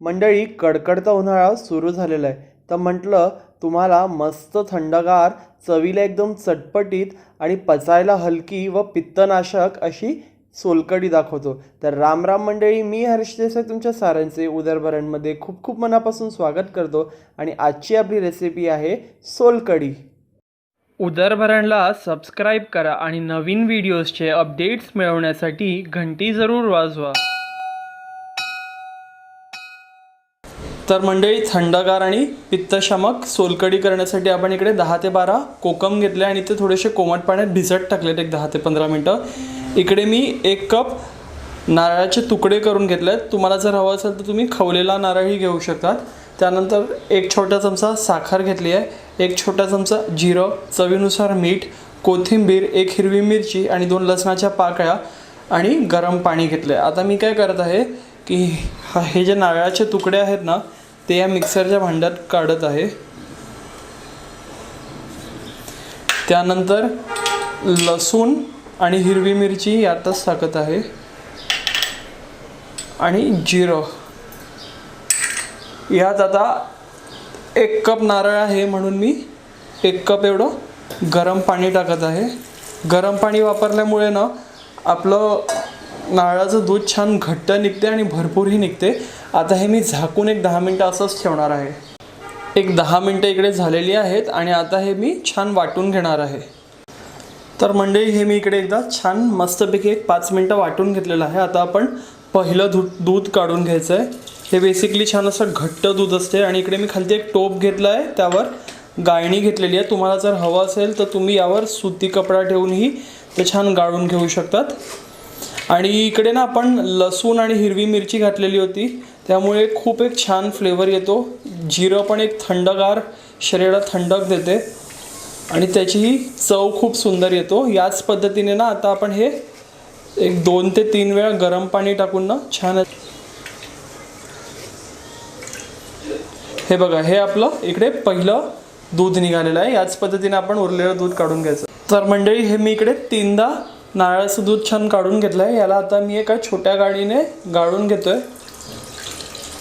मंडळी कडकडता उन्हाळा सुरू झालेला आहे. तर म्हटलं तुम्हाला मस्त थंडगार चवीला एकदम चटपटीत आणि पचायला हलकी व पित्तनाशक अशी सोलकढी दाखवतो. तर रामराम मंडळी मी हर्ष देसाई तुमच्या सारांचे उदरभरणमध्ये खूप खूप मनापासून स्वागत करतो आणि आजची आपली रेसिपी आहे सोलकढी. उदरभरणला सबस्क्राईब करा आणि नवीन व्हिडिओजचे अपडेट्स मिळवण्यासाठी घंटी जरूर वाजवा. तर मंडळी थंडगार आणि पित्तशमक सोलकढी करण्यासाठी आपण इकडे दहा ते बारा कोकम घेतले आणि ते थोडेसे कोमट पाण्यात भिजत टाकलेत एक दहा ते पंधरा मिनटं. इकडे मी एक कप नारळाचे तुकडे करून घेतले आहेत तुम्हाला जर हवं असेल तर तुम्ही खवलेला नारळही घेऊ शकतात. त्यानंतर एक छोटा चमचा साखर घेतली आहे. एक छोटा चमचा जिरं चवीनुसार मीठ कोथिंबीर एक हिरवी मिरची आणि दोन लसणाच्या पाकळ्या आणि गरम पाणी घेतलं आहे आता मी काय करत आहे की हा- हे जे नारळाचे तुकडे आहेत ना ते या मिक्सरच्या भांड्यात काढत आहे. त्यानंतर लसूण आणि हिरवी मिरची यातच टाकत आहे. आणि जिरं. यात आता एक कप नारळ आहे म्हणून मी एक कप एवढं गरम पाणी टाकत आहे. गरम पाणी वापरल्यामुळे ना आपलं नारळाचं दूध छान घट्ट निघते आणि भरपूरही निघते आता हे मी झाकून एक दहा मिनटं असंच ठेवणार आहे. एक दहा मिनटं इकडे झालेली आहेत आणि आता हे मी छान वाटून घेणार आहे. तर मंडळी हे मी इकडे एकदा छान मस्तपैकी एक पाच मिनटं वाटून घेतलेलं आहे. आता आपण पहिलं दूध दूध काढून घ्यायचं आहे हे बेसिकली छान असं घट्ट दूध असते आणि इकडे मी खालती एक टोप घेतला आहे त्यावर गाळणी घेतलेली आहे. तुम्हाला जर हवं असेल तर तुम्ही यावर सुती कपडा ठेवूनही ते छान गाळून घेऊ शकतात. आणि इकडे ना आपण लसूण आणि हिरवी मिरची घातलेली होती. त्यामुळे खूप एक छान फ्लेवर येतो. जिरं पण एक थंडगार शरीराला थंडक देते. आणि त्याचीही चव खूप सुंदर येतो. याच पद्धतीने ना आता आपण हे एक दोन ते तीन वेळा गरम पाणी टाकून ना छान हे बघा हे आपलं इकडे पहिलं दूध निघालेलं आहे. याच पद्धतीने आपण उरलेलं दूध काढून घ्यायचं. तर मंडळी हे मी इकडे तीनदा नारळाचं दूध छान काढून घेतलं आहे याला आता मी एका छोट्या गाडीने गाळून घेतो आहे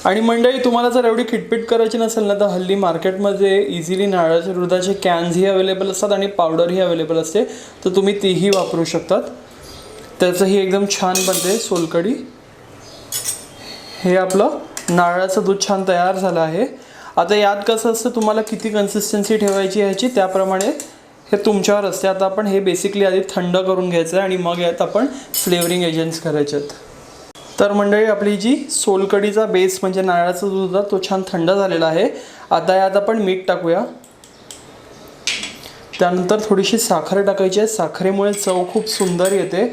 आणि मंडळी तुम्हाला जर एवढी किटपिट करायची नसेल ना तर हल्ली मार्केटमध्ये इझिली नारळाच्या दुधाचे कॅन्सही अवेलेबल असतात आणि पावडरही अवेलेबल असते. तर तुम्ही तीही वापरू शकतात. त्याचंही एकदम छान बनते सोलकढी. हे आपलं नारळाचं दूध छान तयार झालं आहे. आता यात कसं असतं तुम्हाला किती कन्सिस्टन्सी ठेवायची ह्याची त्याप्रमाणे हे तुमच्यावर असते. आता आपण हे बेसिकली आधी थंड करून घ्यायचं आहे आणि मग यात आपण फ्लेवरिंग एजंट्स करायचे आहेत. तर मंडळी आपली जी सोलकढीचा बेस म्हणजे नारळाचा दूध होता तो छान थंड झालेला आहे. आता यात आपण मीठ टाकूया. त्यानंतर थोडीशी साखर टाकायची आहे. साखरेमुळे चव खूप सुंदर येते.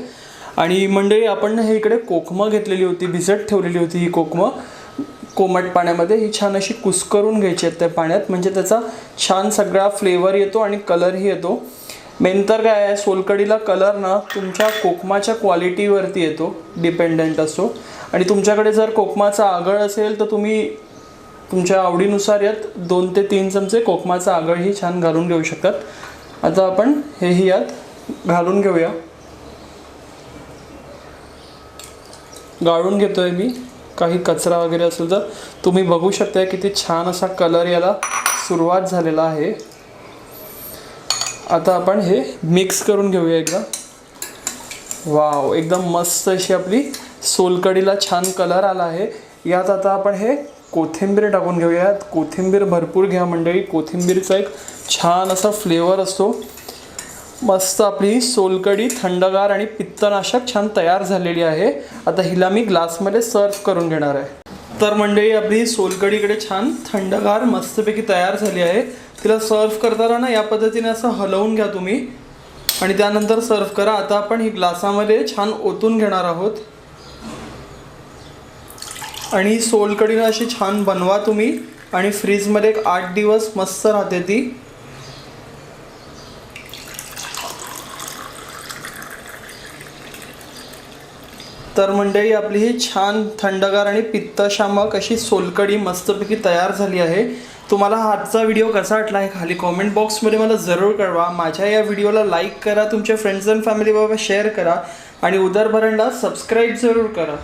आणि मंडळी आपण हे इकडे कोकमं घेतलेली होती भिजत ठेवलेली होती ही कोकमं. कोमट पाण्यामध्ये ही छान अशी कुस्करून घ्यायची आहेत त्या पाण्यात. म्हणजे त्याचा छान सगळा फ्लेवर येतो आणि कलरही येतो. मेन तर काय आहे सोलकडीला कलर ना तुमच्या कोकमाच्या क्वालिटीवरती येतो डिपेंडंट असतो आणि तुमच्याकडे जर कोकमाचा आगळ असेल तर तुम्ही तुमच्या आवडीनुसार यात दोन ते तीन चमचे कोकमाचा आगळही छान घालून घेऊ शकतात. आता आपण हेही यात घालून घेऊया. गाळून घेतोय मी. काही कचरा वगैरे असेल तर तुम्ही बघू शकता किती छान असा कलर याला सुरुवात झालेला आहे. आता आपण हे मिक्स करून घेऊया एकदा. वाव एकदम मस्त अशी आपली सोलकडीला छान कलर आला आहे. यात आता आपण हे कोथिंबीर टाकून घेऊयात. कोथिंबीर भरपूर घ्या मंडळी. कोथिंबीरचा एक छान असा फ्लेवर असतो. मस्त आपली सोलकडी थंडगार आणि पित्तनाशक छान तयार झालेली आहे. आता हिला मी ग्लासमध्ये सर्व करून घेणार आहे. तर मंडळी आपली सोलकडीकडे छान थंडगार मस्तपैकी तयार झाली आहे. तिला सर्व करताना ना या पद्धतीने असं हलवून घ्या तुम्ही. आणि त्यानंतर सर्व करा. आता आपण ही ग्लासामध्ये छान ओतून घेणार आहोत. आणि सोलकडीला अशी छान बनवा तुम्ही. आणि फ्रीजमध्ये एक आठ दिवस मस्त राहते ती. तर मंडळी आपली ही छान थंडगार आणि पित्तशामक अशी सोलकडी मस्तपैकी तयार झाली आहे. तुम्हाला हा आजचा व्हिडिओ कसा वाटला आहे खाली कॉमेंट बॉक्समध्ये मला जरूर कळवा. माझ्या या व्हिडिओला लाईक करा तुमच्या फ्रेंड्स अँड फॅमिलीबरोबर शेअर करा आणि उदरभरणला सबस्क्राईब जरूर करा.